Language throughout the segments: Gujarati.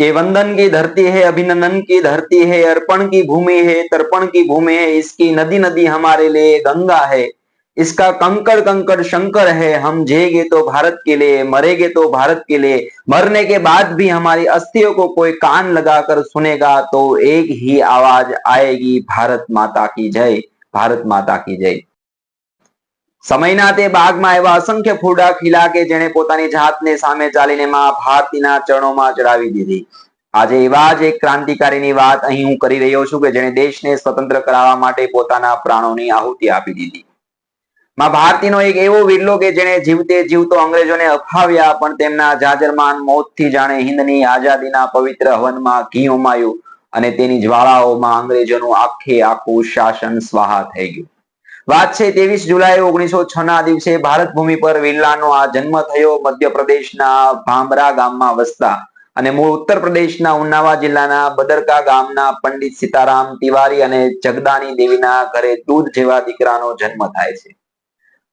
ये वंदन की धरती है, अभिनंदन की धरती है, अर्पण की भूमि है, तर्पण की भूमि है, इसकी नदी नदी हमारे लिए गंगा है। इसका कंकड़ कंकड़ शंकर है, हम जेगे तो भारत के लिए, मरेगे तो भारत के लिए, मरने के बाद भी हमारी अस्थियों को कोई कान लगाकर सुनेगा तो एक ही आवाज़ आएगी, भारत माता की जय, भारत माता की जय। સમયના તે બાગમાં એવા અસંખ્ય ફૂડા ખીલા કે જેણે પોતાની જાતને સામે ચાલીને માં ભારતીના ચરણોમાં ચડાવી દીધી. આજે એવા જ એક ક્રાંતિકારીની વાત અહીં હું કરી રહ્યો છું કે જેણે દેશને સ્વતંત્ર કરાવવા માટે પોતાના પ્રાણોની આહુતિ આપી દીધી. માં ભારતીનો એક એવો વિરલો કે જેણે જીવતે જીવતો અંગ્રેજોને અફાવ્યા, પણ તેમના જાજરમાન મોતથી જાણે હિન્દની આઝાદીના પવિત્ર હવનમાં ઘી ઉમાયું અને તેની જ્વાળાઓમાં અંગ્રેજોનું આખે આખું શાસન સ્વાહા થઈ ગયું. વાત છે ત્રેવીસ જુલાઈ ઓગણીસો છ ના દિવસે ભારત ભૂમિ પર વિરલાનો આ જન્મ થયો મધ્યપ્રદેશના ભાંબરા ગામમાં વસતા અને મૂળ ઉત્તર પ્રદેશના ઉન્નાવા જિલ્લાના બદરકા ગામના પંડિત સીતારામ તિવારી અને જગદાની દેવીના ઘરે દૂધ જેવા દીકરાનો જન્મ થાય છે.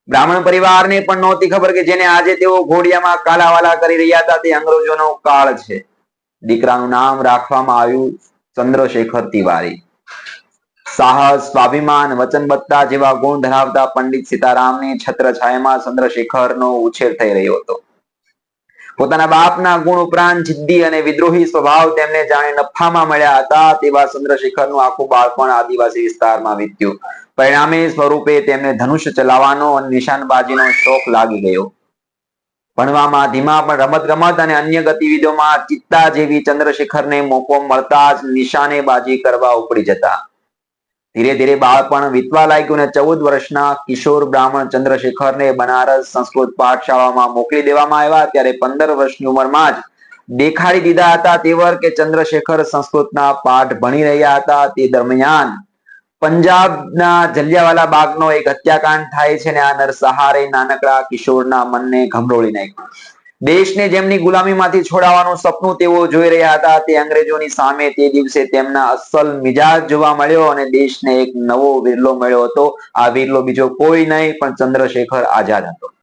બ્રાહ્મણ પરિવારને પણ નહોતી ખબર કે જેને આજે તેઓ ઘોડિયામાં કાલાવાલા કરી રહ્યા હતા તે અંગ્રેજોનો કાળ છે. દીકરાનું નામ રાખવામાં આવ્યું ચંદ્રશેખર તિવારી. સાહસ, સ્વાભિમાન, વચનબદ્ધતા જેવા ગુણ ધરાવતા પંડિત સીતારામની છત્રછાયામાં ચંદ્રશેખરનો ઉછેર થઈ રહ્યો હતો. પોતાના બાપના ગુણ ઉપરાંત જિદ્દી અને વિદ્રોહી સ્વભાવ તેમને જાણે નફામાં મળ્યા હતા તેવા ચંદ્રશેખરનું આખું બાળપણ આદિવાસી વિસ્તારમાં વીત્યું. પરિણામે સ્વરૂપે તેમને ધનુષ્ય ચલાવવાનો અને નિશાનબાજીનો શોખ લાગી ગયો. ભણવામાં ધીમા પણ રમત ગમત અને અન્ય ગતિવિધિઓમાં ચિત્તા જેવી ચંદ્રશેખરને મોકો મળતા જ નિશાનેબાજી કરવા ઉપડી જતા. ધીરે ધીરે બાળપણ વીતવા લાગ્યું અને ચૌદ વર્ષના કિશોર બ્રાહ્મણ ચંદ્રશેખરને બનારસ સંસ્કૃત પાઠશાળામાં મોકલી દેવામાં આવ્યા. ત્યારે પંદર વર્ષની ઉંમરમાં જ દેખાડી દીધા હતા તેવર કે ચંદ્રશેખર સંસ્કૃતના પાઠ ભણી રહ્યા હતા. તે દરમિયાન પંજાબના જલિયાવાલા બાગનો એક હત્યાકાંડ થાય છે અને આ નરસહારે નાનકડા કિશોરના મનને ગમરોળી નાખ્યું. દેશને જેમની ગુલામીમાંથી છોડાવવાનું સપનું તેઓ જોઈ રહ્યા હતા, તે અંગ્રેજોની સામે તે દિવસે તેમના અસલ મિજાજ જોવા મળ્યો અને દેશને એક નવો વિરલો મળ્યો હતો. આ વિરલો બીજો કોઈ નહીં, પણ ચંદ્રશેખર આઝાદ હતો.